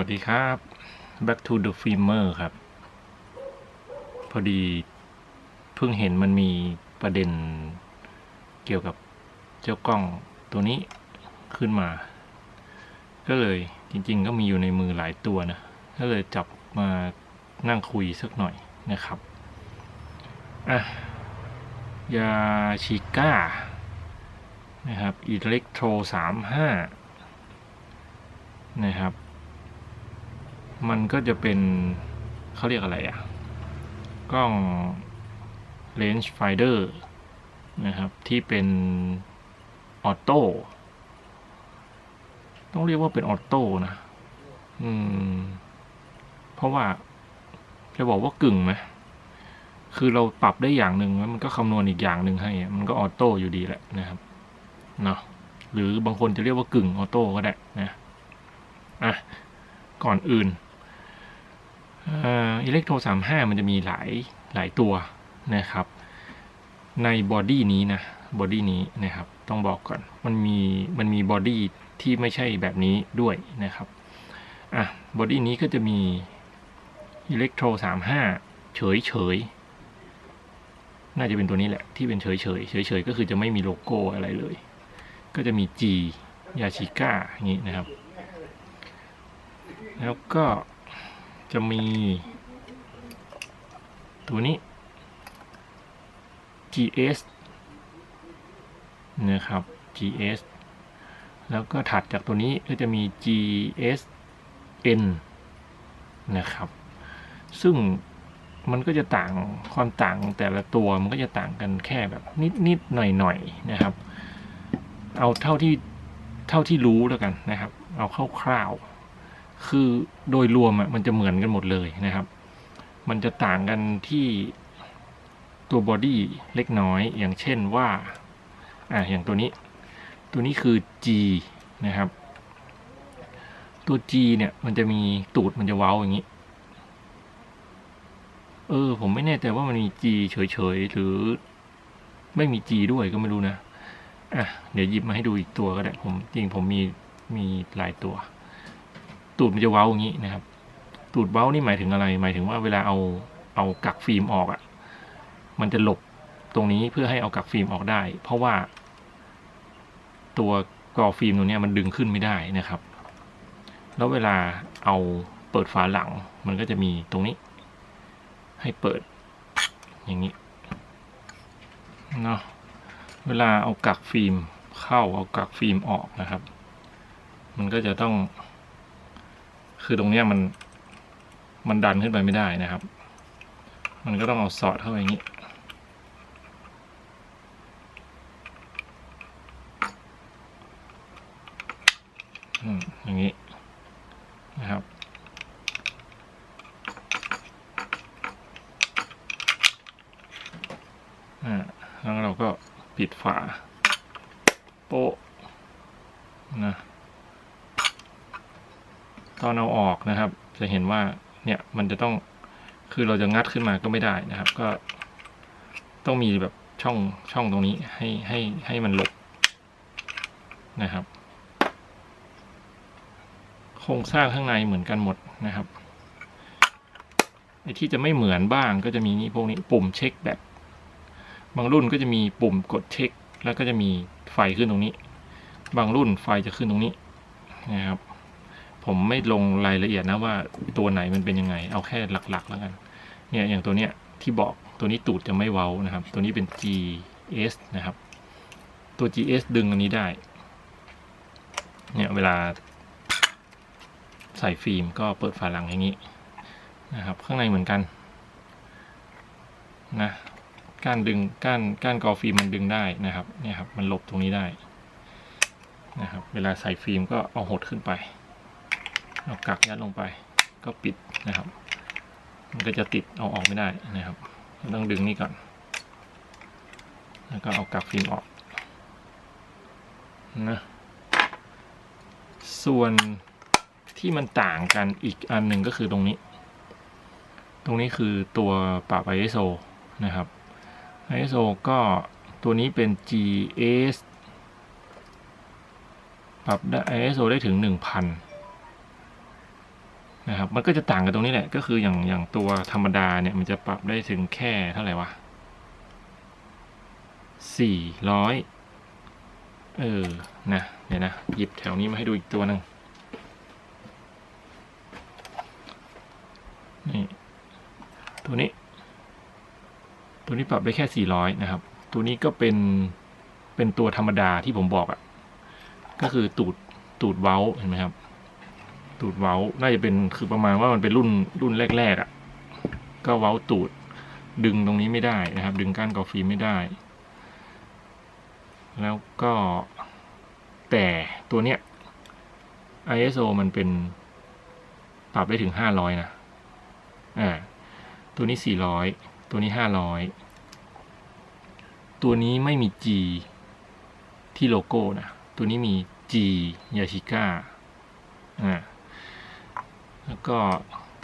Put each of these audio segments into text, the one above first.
วัสดีครับ back to the filmer ครับ พอดีเพิ่งเห็นมันมีประเด็นเกี่ยวกับเจ้ากล้องตัวนี้ขึ้นมา ก็เลยจริงๆ ก็มีอยู่ในมือหลายตัวนะ ก็เลยจับมานั่งคุยสักหน่อยนะครับอะยาชิก้า นะครับอิเล็กโทรสามห้านะครับ มันก็จะเป็นเขาเรียกอะไรอะกล้อง range finder นะครับ ที่เป็นออโต้ต้องเรียกว่าเป็นออโต้นะ อืม เพราะว่า จะบอกว่ากึ่งไหมคือเราปรับได้อย่างหนึ่งแล้วมันก็คำนวณอีกอย่างหนึ่งให้ มันก็ออโต้อยู่ดีแหละนะครับเนาะหรือบางคนจะเรียกว่ากึ่งออโต้ก็ได้นะอะก่อนอื่น อิเล็กโทรสามห้ามันจะมีหลายหลายตัวนะครับ ในบอดี้นี้นะบอดี้นี้นะครับ ต้องบอกก่อน มันมีมันมีบอดี้ที่ไม่ใช่แบบนี้ด้วยนะครับอะบอดี้นี้ก็จะมีอิเล็กโทรสามห้าเฉยเฉยน่าจะเป็นตัวนี้แหละ ที่เป็นเฉยเฉยเฉยเฉยก็คือจะไม่มีโลโก้อะไรเลย ก็จะมี G ยาชิก้าอย่างนี้นะครับ แล้วก็ จะมี ตัวนี้ GS นะครับ GS แล้วก็ถัดจากตัวนี้ก็จะมี GSN นะครับ ซึ่งมันก็จะต่างความต่างแต่ละตัวมันก็จะต่างกันแค่แบบนิดนิดหน่อยหน่อยๆนะครับ เอาเท่าที่เท่าที่รู้แล้วกันนะครับ เอาคร่าวๆ คือโดยรวมอะมันจะเหมือนกันหมดเลยนะครับ มันจะต่างกันที่ตัวบอดี้เล็กน้อย อย่างเช่นว่า อ่าอย่างตัวนี้ ตัวนี้คือ G นะครับ ตัว G เนี่ยมันจะมีตูดมันจะเว้าอย่างนี้ เออ ผมไม่แน่ใจว่ามันมี G เฉยๆ หรือไม่มี G ด้วยก็ไม่รู้นะ อะ เดี๋ยวหยิบมาให้ดูอีกตัวก็ได้ ผมจริงผมมีมีหลายตัว ตูดมันจะเว้าอย่างนี้นะครับ ตูดเว้านี่หมายถึงอะไร หมายถึงว่าเวลาเอาเอากักฟิล์มออกอะ่ะ มันจะหลบตรงนี้เพื่อให้เอากักฟิล์มออกได้ เพราะว่า ตัวกรอฟิล์มตรงนี้มันดึงขึ้นไม่ได้นะครับ แล้วเวลาเอาเปิดฝาหลัง มันก็จะมีตรงนี้ ให้เปิด อย่างนี้เนาะเวลาเอากักฟิล์มเข้าเอากักฟิล์มออกนะครับ มันก็จะต้อง คือตรงเนี้ยมันมันดันขึ้นไปไม่ได้นะครับ มันก็ต้องเอาสอดเข้าไปอย่างนี้ อย่างนี้นะครับอ่าแล้วเราก็ปิดฝาโป๊ะ ตอนเอาออกนะครับ จะเห็นว่าเนี่ยมันจะต้องคือเราจะงัดขึ้นมาก็ไม่ได้นะครับ ก็ต้องมีแบบช่องช่องตรงนี้ให้ให้ให้มันหลบนะครับ โครงสร้างข้างในเหมือนกันหมดนะครับไอ้ที่จะไม่เหมือนบ้างก็จะมีนี่พวกนี้ปุ่มเช็คแบตบางรุ่นก็จะมีปุ่มกดเช็ค แล้วก็จะมีไฟขึ้นตรงนี้ บางรุ่นไฟจะขึ้นตรงนี้นะครับ ผมไม่ลงรายละเอียดนะว่าตัวไหนมันเป็นยังไง เอาแค่หลักๆ แล้วกัน เนี่ยอย่างตัวเนี้ยที่บอกตัวนี้ตูดจะไม่เว้านะครับ ตัวนี้เป็น GS นะครับ ตัว GS ดึงอันนี้ได้ เนี่ยเวลาใส่ฟิล์มก็เปิดฝาหลังอย่างนี้นะครับ ข้างในเหมือนกันนะก้านดึงก้านก้านกอฟิล์มมันดึงได้นะครับเนี่ยครับมันหลบตรงนี้ได้นะครับ เวลาใส่ฟิล์มก็เอาหดขึ้นไป เอากักยัดลงไป ก็ปิดนะครับ มันก็จะติดเอาออกไม่ได้นะครับ ต้องดึงนี่ก่อน แล้วก็เอากักฟิล์มออกนะส่วนที่มันต่างกันอีกอันหนึ่งก็คือตรงนี้ ตรงนี้คือตัวปรับ ISO นะครับ ISO ก็ตัวนี้เป็น GS ปรับได้ ISO ได้ถึง 1,000 นะครับมันก็จะต่างกันตรงนี้แหละ ก็คืออย่างอย่างตัวธรรมดาเนี่ยมันจะปรับได้ถึงแค่เท่าไหร่วะสี่ร้อยเออนะเดี๋ยวนะ หยิบแถวนี้มาให้ดูอีกตัวหนึ่งนี่ตัวนี้ ตัวนี้ปรับได้แค่ 400 นะครับ ตัวนี้ก็เป็น เป็นตัวธรรมดาที่ผมบอกอะ่ะ ก็คือตูด ตูดเว้า เห็นไหมครับ ตูดเว้า น่าจะเป็นคือประมาณว่ามันเป็นรุ่นรุ่นแรกๆอะ่ะ ก็เว้าตูด ดึงตรงนี้ไม่ได้นะครับ ดึงก้านกอฟีไม่ได้ แล้วก็แต่ตัวเนี้ย ISO มันเป็นปรับได้ถึง 500 นะ อ่า ตัวนี้ 400 ตัวนี้ 500 ตัวนี้ไม่มี G ที่โลโก้นะ ตัวนี้มี G ยาชิก้า อ่า แล้วก็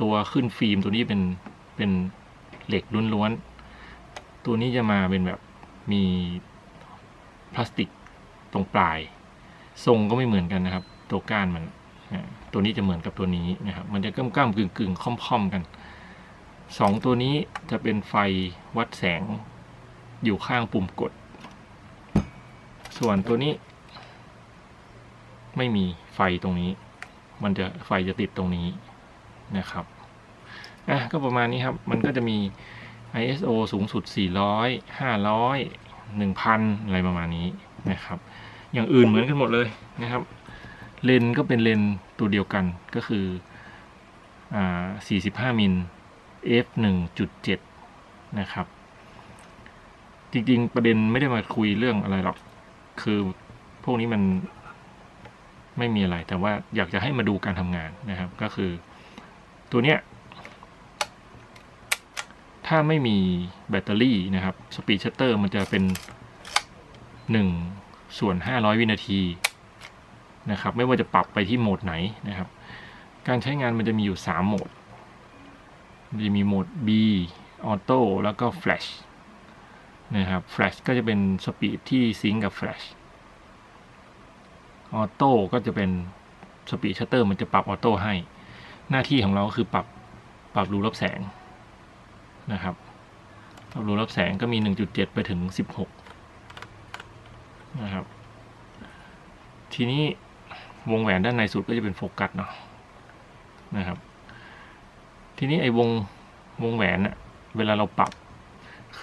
ตัวขึ้นฟิล์มตัวนี้เป็นเป็นเหล็กล้วนๆ ตัวนี้จะมาเป็นแบบมีพลาสติกตรงปลาย ทรงก็ไม่เหมือนกันนะครับ ตัวก้านมันตัวนี้จะเหมือนกับตัวนี้นะครับ มันจะก้ำก้ำกึ่งกึ่งค่อมค่อมๆกันสองตัวนี้จะเป็นไฟวัดแสงอยู่ข้างปุ่มกด ส่วนตัวนี้ ไม่มีไฟตรงนี้ มันจะไฟจะติดตรงนี้ นะครับอะก็ประมาณนี้ครับ มันก็จะมี ISO สูงสุด 400 500 1,000 อะไรประมาณนี้นะครับ อย่างอื่นเหมือนกันหมดเลยนะครับ เลนก็เป็นเลนตัวเดียวกันก็คืออ่า45 มิล f 1.7 นะครับ จริงๆ ประเด็นไม่ได้มาคุยเรื่องอะไรหรอก คือพวกนี้มันไม่มีอะไร แต่ว่าอยากจะให้มาดูการทำงานนะครับ ก็คือ ตัวเนี้ยถ้าไม่มีแบตเตอรี่นะครับสปีดชัตเตอร์มันจะเป็น 1 ส่วน 500 วินาทีนะครับไม่ว่าจะปรับไปที่โหมดไหนนะครับ การใช้งานมันจะมีอยู่ 3 โหมด มันจะมีโหมด B Auto แล้วก็ Flash นะครับ Flash ก็จะเป็นสปีดที่ซิงกับ Flash Auto ก็จะเป็นสปีดชัตเตอร์มันจะปรับออโต้ให้ หน้าที่ของเราก็คือปรับปรับรูรับแสงนะครับปรับรูรับแสงก็มี 1.7 ไปถึง 16 นะครับ ทีนี้วงแหวนด้านในสุดก็จะเป็นโฟกัสเนาะนะครับ ทีนี้ไอ้วงวงแหวนอะเวลาเราปรับ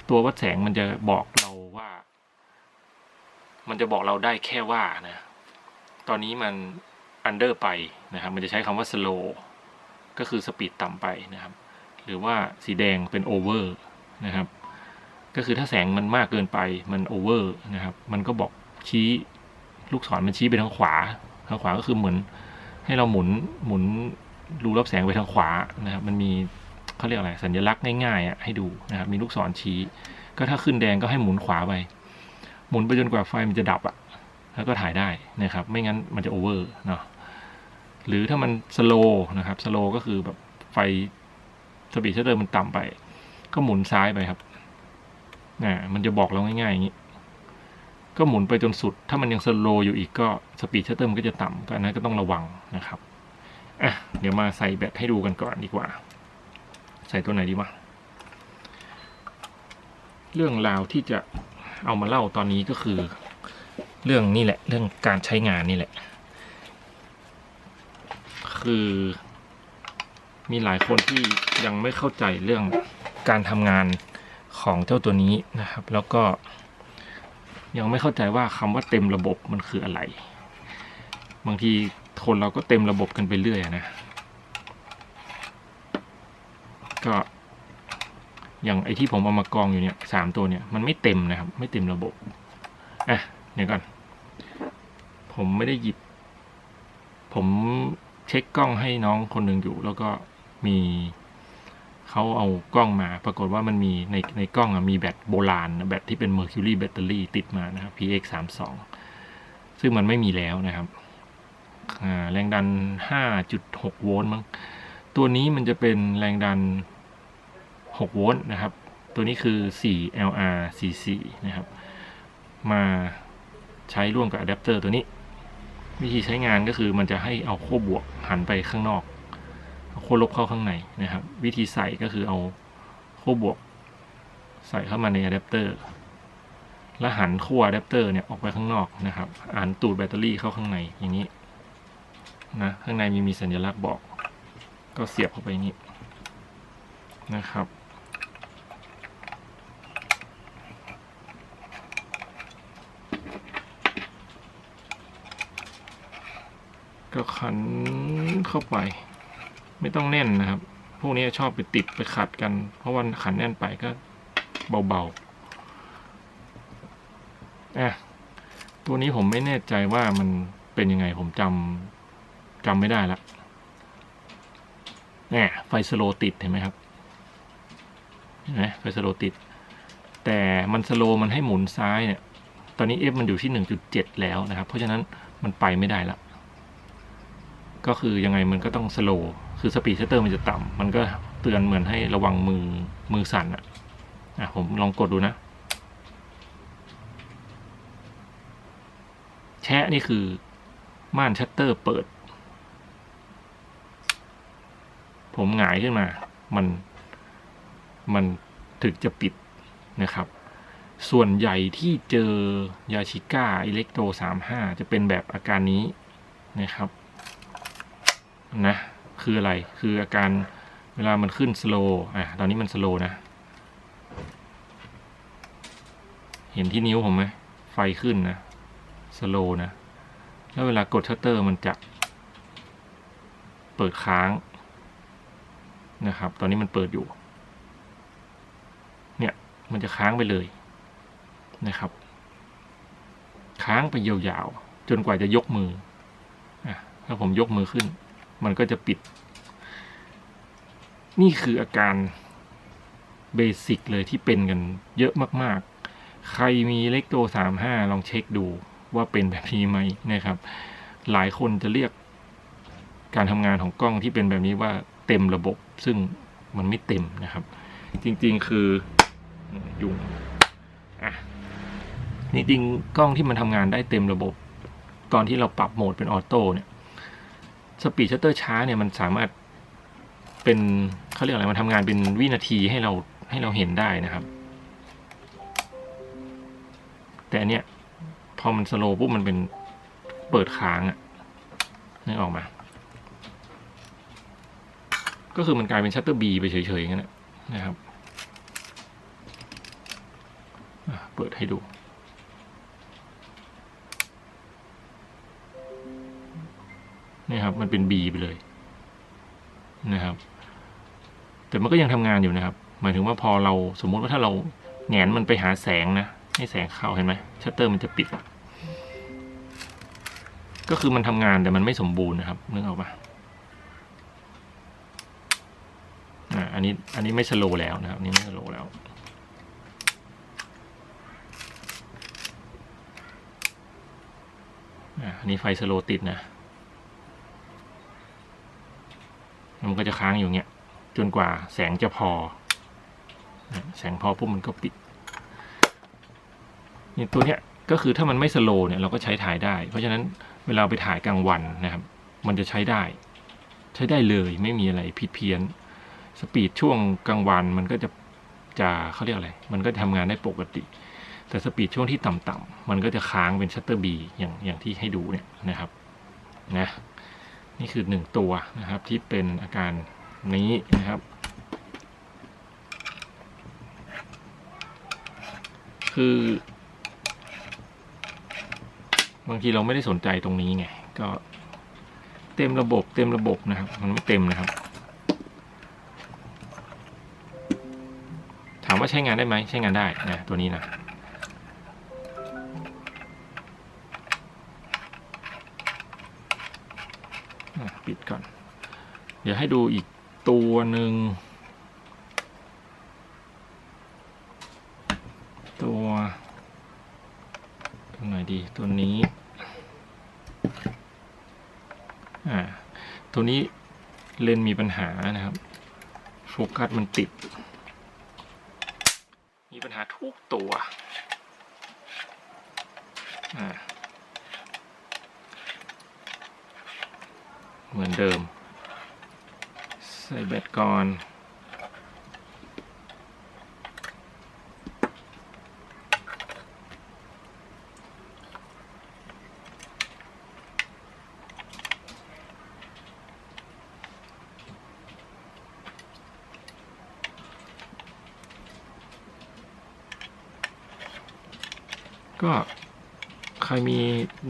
ตัววัดแสงมันจะบอกเราว่า มันจะบอกเราได้แค่ว่านะ ตอนนี้มันอันเดอร์ไปนะครับ มันจะใช้คำว่า slow ก็คือสปีดต่ำไปนะครับ หรือว่าสีแดงเป็นโอเวอร์นะครับ ก็คือถ้าแสงมันมากเกินไปมันโอเวอร์นะครับ มันก็บอกชี้ลูกศรมันชี้ไปทางขวา ทางขวาก็คือเหมือนให้เราหมุนหมุนรูรับแสงไปทางขวานะครับ มันมีเขาเรียกอะไรสัญลักษณ์ง่ายๆอะให้ดูนะครับ มีลูกศรชี้ ก็ถ้าขึ้นแดงก็ให้หมุนขวาไป หมุนไปจนกว่าไฟมันจะดับอะแล้วก็ถ่ายได้นะครับ ไม่งั้นมันจะโอเวอร์เนาะ หรือถ้ามันสโลนะครับสโลก็คือแบบไฟสปีดชัตเตอร์มันต่ำไป ก็หมุนซ้ายไปครับนะมันจะบอกเราง่ายๆอย่างนี้ ก็หมุนไปจนสุด ถ้ามันยังสโลอยู่อีกก็สปีดชัตเตอร์มันก็จะต่ำก็อันนั้นก็ต้องระวังนะครับอะเดี๋ยวมาใส่แบตให้ดูกันก่อนดีกว่า ใส่ตัวไหนดีวะเรื่องราวที่จะเอามาเล่าตอนนี้ก็คือ เรื่องนี่แหละ เรื่องการใช้งานนี่แหละ คือ มีหลายคนที่ยังไม่เข้าใจเรื่องการทำงานของเจ้าตัวนี้นะครับ แล้วก็ยังไม่เข้าใจว่าคำว่าเต็มระบบมันคืออะไร บางทีคนเราก็เต็มระบบกันไปเรื่อยนะก็อย่างไอที่ผมเอามากองอยู่เนี่ยสามตัวเนี่ยมันไม่เต็มนะครับ ไม่เต็มระบบอะเดี๋ยวก่อน ผมไม่ได้หยิบ ผม เช็คกล้องให้น้องคนหนึ่งอยู่ แล้วก็มีเขาเอากล้องมา ปรากฏว่ามันมีในในกล้องมีแบตโบราณแบตที่เป็น Mercury Battery ติดมานะครับ PX 3 2ซึ่งมันไม่มีแล้วนะครับแรงดัน 5.6 โวลต์มั้งตัวนี้มันจะเป็นแรงดัน 6 โวลต์นะครับ ตัวนี้คือ 4 LR 44 นะครับ มาใช้ร่วมกับอะแดปเตอร์ตัวนี้ วิธีใช้งานก็คือมันจะให้เอาขั้วบวกหันไปข้างนอกเอาขั้วลบเข้าข้างในนะครับ วิธีใส่ก็คือเอาขั้วบวก ใส่เข้ามาในอะแดปเตอร์แล้วหันขั้วอะแดปเตอร์เนี่ยออกไปข้างนอกนะครับหันตูดแบตเตอรี่เข้าข้างในอย่างนี้นะข้างในมีมีสัญลักษณ์บอก ก็เสียบเข้าไปอย่างนี้นะครับ ก็ขันเข้าไป ไม่ต้องแน่นนะครับ พวกนี้ชอบไปติดไปขัดกัน เพราะวันขันแน่นไปก็เบาๆอะตัวนี้ผมไม่แน่ใจว่ามันเป็นยังไงผมจำจำไม่ได้ละเนี่ยไฟสโลติดเห็นไหมครับเห็นไหมไฟสโลติด แต่มันสโลมันให้หมุนซ้ายเนี่ย ตอนนี้ F มันอยู่ที่ 1.7 แล้วนะครับ เพราะฉะนั้นมันไปไม่ได้ละ ก็คือยังไงมันก็ต้องสโลว์คือสปีดชัตเตอร์มันจะต่ำมันก็เตือนเหมือนให้ระวังมือมือสั่นอะอะผมลองกดดูนะ แชะนี่คือม่านชัตเตอร์เปิด ผมหงายขึ้นมา มัน มันถึงจะปิดนะครับ ส่วนใหญ่ที่เจอยาชิก้าอิเล็กโต35 จะเป็นแบบอาการนี้นะครับ นะคืออะไรคืออาการเวลามันขึ้นสโลอะตอนนี้มันสโลนะ เห็นที่นิ้วผมไหมไฟขึ้นนะสโลนะ แล้วเวลากดชัตเตอร์มันจะเปิดค้างนะครับ ตอนนี้มันเปิดอยู่ เนี่ยมันจะค้างไปเลยนะครับ ค้างไปยาวๆจนกว่าจะยกมืออะถ้าผมยกมือขึ้น มันก็จะปิด นี่คืออาการเบสิกเลยที่เป็นกันเยอะมาก ๆ ใครมีเล็กโตสามห้าลองเช็คดูว่าเป็นแบบนี้ไหมนะครับ หลายคนจะเรียกการทำงานของกล้องที่เป็นแบบนี้ว่าเต็มระบบ ซึ่งมันไม่เต็มนะครับ จริง ๆ คือยุงอะจริงๆกล้องที่มันทำงานได้เต็มระบบ ตอนที่เราปรับโหมดเป็นออโต้เนี่ย สปีดชัตเตอร์ช้าเนี่ยมันสามารถเป็นเขาเรียกอะไรมันทำงานเป็นวินาทีให้เราให้เราเห็นได้นะครับ แต่อันเนี้ยพอมันสโลว์ปุ๊บมันเป็นเปิดค้างอะนึกออกมา ก็คือมันกลายเป็นชัตเตอร์บีไปเฉยๆอย่างนั้นนะครับ เปิดให้ดู นี่ครับ มันเป็น B ไปเลยนะครับ แต่มันก็ยังทำงานอยู่นะครับ หมายถึงว่าพอเราสมมุติว่าถ้าเราแหงนมันไปหาแสงนะ ให้แสงเข้าเห็นไหมชัตเตอร์มันจะปิด ก็คือมันทำงานแต่มันไม่สมบูรณ์นะครับนึกออกปะอ่าอันนี้อันนี้ไม่สโลแล้วนะครับนนี้ไม่สโลแล้วอ่าอันนี้ไฟสโลติดนะ มันก็จะค้างอยู่เงี้ย จนกว่าแสงจะพอ แสงพอปุ๊บมันก็ปิดนี่ตัวเนี้ยก็คือถ้ามันไม่สโลว์เนี่ยเราก็ใช้ถ่ายได้ เพราะฉะนั้นเวลาไปถ่ายกลางวันนะครับ มันจะใช้ได้ ใช้ได้เลยไม่มีอะไรผิดเพี้ยน สปีดช่วงกลางวันมันก็จะจะเขาเรียกอะไร มันก็ทำงานได้ปกติ แต่สปีดช่วงที่ต่ำๆมันก็จะค้างเป็นชัตเตอร์บีอย่างอย่างที่ให้ดูเนี่ยนะครับนะ นี่คือหนึ่งตัวนะครับ ที่เป็นอาการนี้นะครับ คือบางทีเราไม่ได้สนใจตรงนี้ไง ก็เต็มระบบเต็มระบบนะครับ มันไม่เต็มนะครับ ถามว่าใช้งานได้ไหมใช้งานได้นะตัวนี้นะ ให้ดูอีกตัวหนึ่งตัวตัวไหนดีตัวนี้อ่าตัวนี้เลนมีปัญหานะครับ โฟกัสมันติด มีปัญหาทุกตัวอ่าเหมือนเดิม ส่แบตก่อนก็ใครมี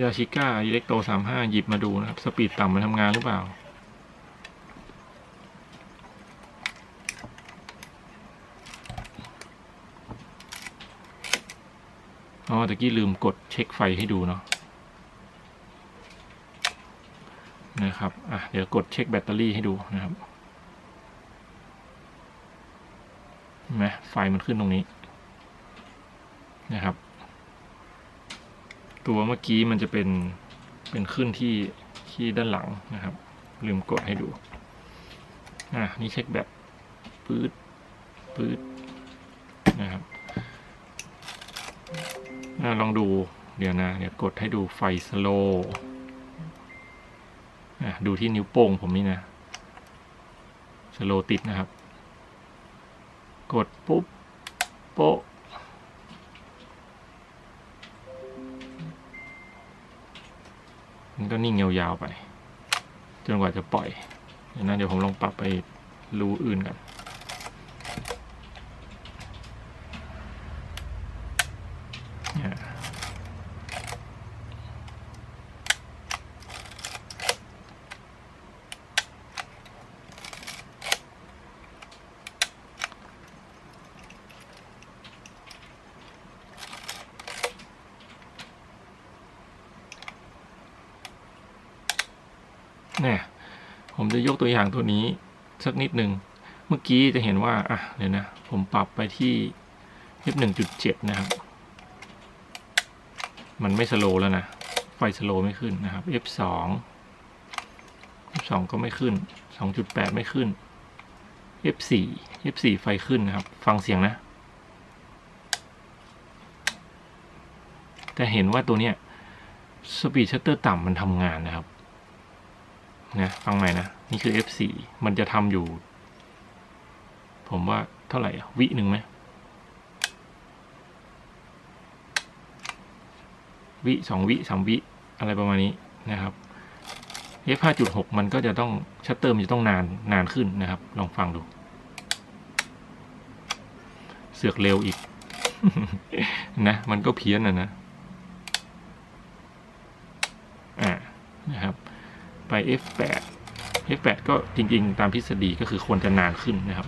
ยาชิก้าอิเล็กโตสามห้าหยิบมาดูนะครับ สปีดต่ำมันทำงานหรือเปล่า อ๋อตะกี้ลืมกดเช็คไฟให้ดูเนาะนะครับอะเดี๋ยวกดเช็คแบตเตอรี่ให้ดูนะครับเห็นไหมไฟมันขึ้นตรงนี้นะครับ ตัวเมื่อกี้มันจะเป็นเป็นขึ้นที่ที่ด้านหลังนะครับ ลืมกดให้ดูอะนี่เช็คแบบปื๊ดปื๊ด ลองดูเดี๋ยวนะเดี๋ยวกดให้ดูไฟสโลว์อะดูที่นิ้วโป้งผมนี่นะสโลติดนะครับ กดปุ๊บ โป๊ะมันก็นิ่งยาวๆไป จนกว่าจะปล่อยเดี๋ยวนะเดี๋ยวผมลองปรับไปรูอื่นกัน นี่ยผมจะยกตัวอย่างตัวนี้สักนิดหนึ่ง เมื่อกี้จะเห็นว่า อะเดี๋ยวนะ ผมปรับไปที่ f 1.7 นะครับ มันไม่สโลว์แล้วนะ ไฟสโลว์ไม่ขึ้นนะครับ f 2 f 2ก็ไม่ขึ้น 2.8 ไม่ขึ้น f 4 f 4ไฟขึ้นนะครับ ฟังเสียงนะแต่เห็นว่าตัวเนี้ยสปีดชัตเตอร์ต่ำมันทำงานนะครับ นะฟังใหม่นะ นี่คือ F4 มันจะทำอยู่ ผมว่าเท่าไหร่อะวิหนึ่งไหมวิสองวิสามวิอะไรประมาณนี้นะครับ F5.6 มันก็จะต้องชัตเตอร์มันจะต้องนานนานขึ้นนะครับ ลองฟังดู เสือกเร็วอีกนะ มันก็เพี้ยนนะนะ อ่านะครับ ไป F8 F8 ก็จริง ๆ ตามทฤษฎีก็คือควรจะนานขึ้นนะครับ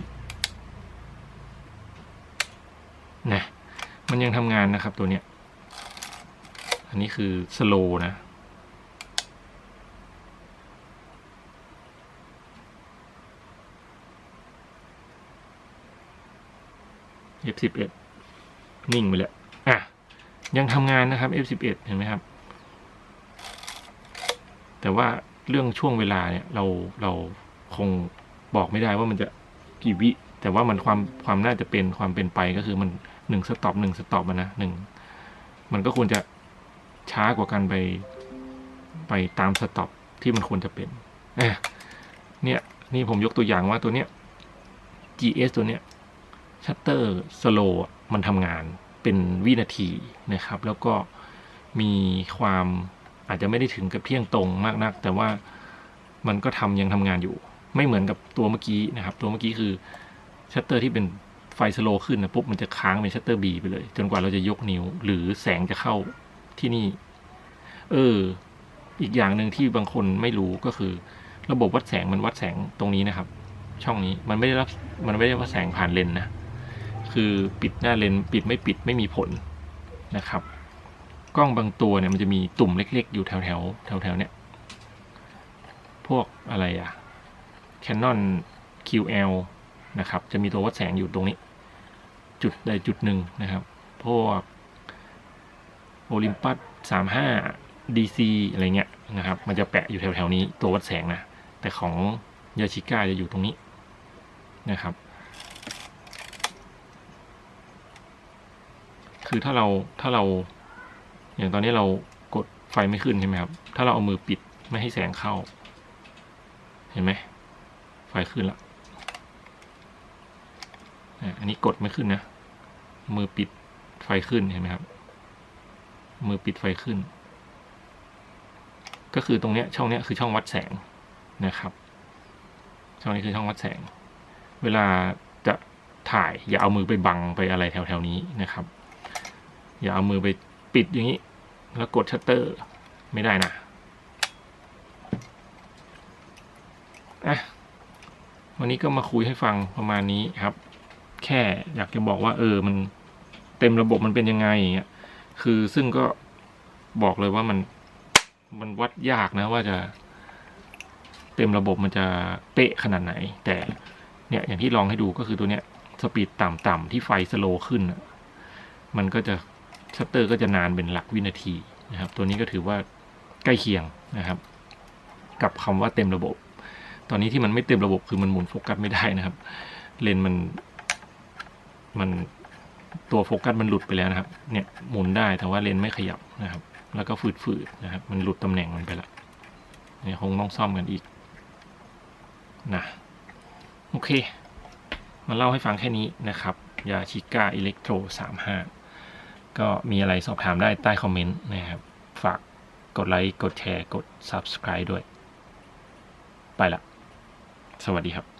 นะมันยังทำงานนะครับตัวเนี้ย อันนี้คือ slow นะ F11 นิ่งไปเลยอะ ยังทำงานนะครับ F11 เห็นไหมครับ แต่ว่า เรื่องช่วงเวลาเนี่ยเราเราคงบอกไม่ได้ว่ามันจะกี่วิ แต่ว่ามันความความน่าจะเป็นความเป็นไปก็คือมันหนึ่งสต็อปหนึ่งสต็อปนะหนึ่งมันก็ควรจะช้ากว่ากันไปไปตามสต็อปที่มันควรจะเป็นเอ๊ะเนี่ยนี่ผมยกตัวอย่างว่าตัวเนี้ย GS ตัวเนี้ยชัตเตอร์สโลมันทำงานเป็นวินาทีนะครับ แล้วก็มีความ อาจจะไม่ได้ถึงกับเที่ยงตรงมากนัก แต่ว่ามันก็ทำยังทำงานอยู่ ไม่เหมือนกับตัวเมื่อกี้นะครับ ตัวเมื่อกี้คือชัตเตอร์ที่เป็นไฟสโลว์ขึ้นนะปุ๊บมันจะค้างเป็นชัตเตอร์บีไปเลย จนกว่าเราจะยกนิ้ว หรือแสงจะเข้าที่นี่ เออ อีกอย่างหนึ่งที่บางคนไม่รู้ก็คือ ระบบวัดแสงมันวัดแสงตรงนี้นะครับ ช่องนี้มันไม่ได้รับมันไม่ได้วัดแสงผ่านเลนนะคือปิดหน้าเลนปิดไม่ปิดไม่มีผลนะครับ กล้องบางตัวเนี่ยมันจะมีตุ่มเล็ก ๆ อยู่แถวแถวแถวแถวๆเนี่ย พวกอะไรอะ Canon QL นะครับ จะมีตัววัดแสงอยู่ตรงนี้ จุดใดจุดหนึ่งนะครับ พวก Olympus 35 DC อะไรเงี้ยนะครับ มันจะแปะอยู่แถวแถวๆนี้ตัววัดแสงนะ แต่ของยาชิก้าจะอยู่ตรงนี้นะครับ คือถ้าเราถ้าเรา อย่างตอนนี้เรากดไฟไม่ขึ้นใช่ไหมครับ ถ้าเราเอามือปิดไม่ให้แสงเข้า เห็นไหมไฟขึ้นละอะอันนี้กดไม่ขึ้นนะ มือปิดไฟขึ้นเห็นไหมครับ มือปิดไฟขึ้น ก็คือตรงเนี้ยช่องเนี้ยคือช่องวัดแสงนะครับ ช่องนี้คือช่องวัดแสง เวลาจะถ่ายอย่าเอามือไปบังไปอะไรแถวๆนี้นะครับ อย่าเอามือไป ปิดอย่างนี้ แล้วกดชัตเตอร์ไม่ได้นะอะวันนี้ก็มาคุยให้ฟังประมาณนี้ครับ แค่อยากจะบอกว่า เออมันเต็มระบบมันเป็นยังไงอย่างเงี้ยคือซึ่งก็บอกเลยว่ามันมันวัดยากนะว่าจะเต็มระบบมันจะเป๊ะขนาดไหน แต่เนี่ยอย่างที่ลองให้ดูก็คือตัวเนี้ยสปีดต่ำๆที่ไฟสโลขึ้น มันก็จะ ชัตเตอร์ก็จะนานเป็นหลักวินาทีนะครับ ตัวนี้ก็ถือว่าใกล้เคียงนะครับ กับคำว่าเต็มระบบ ตอนนี้ที่มันไม่เต็มระบบคือมันหมุนโฟกัสไม่ได้นะครับ เลนส์มันมันตัวโฟกัสมันหลุดไปแล้วนะครับ เนี่ยหมุนได้แต่ว่าเลนส์ไม่ขยับนะครับ แล้วก็ฝืดๆนะครับ มันหลุดตำแหน่งมันไปละเนี่ยคงต้องซ่อมกันอีกนะโอเค มาเล่าให้ฟังแค่นี้นะครับ ยาชิก้าอิเล็กโทร35 ก็มีอะไรสอบถามได้ใต้คอมเมนต์นะครับ ฝากกดไลค์ กดแชร์ กด Subscribe ด้วย ไปละ สวัสดีครับ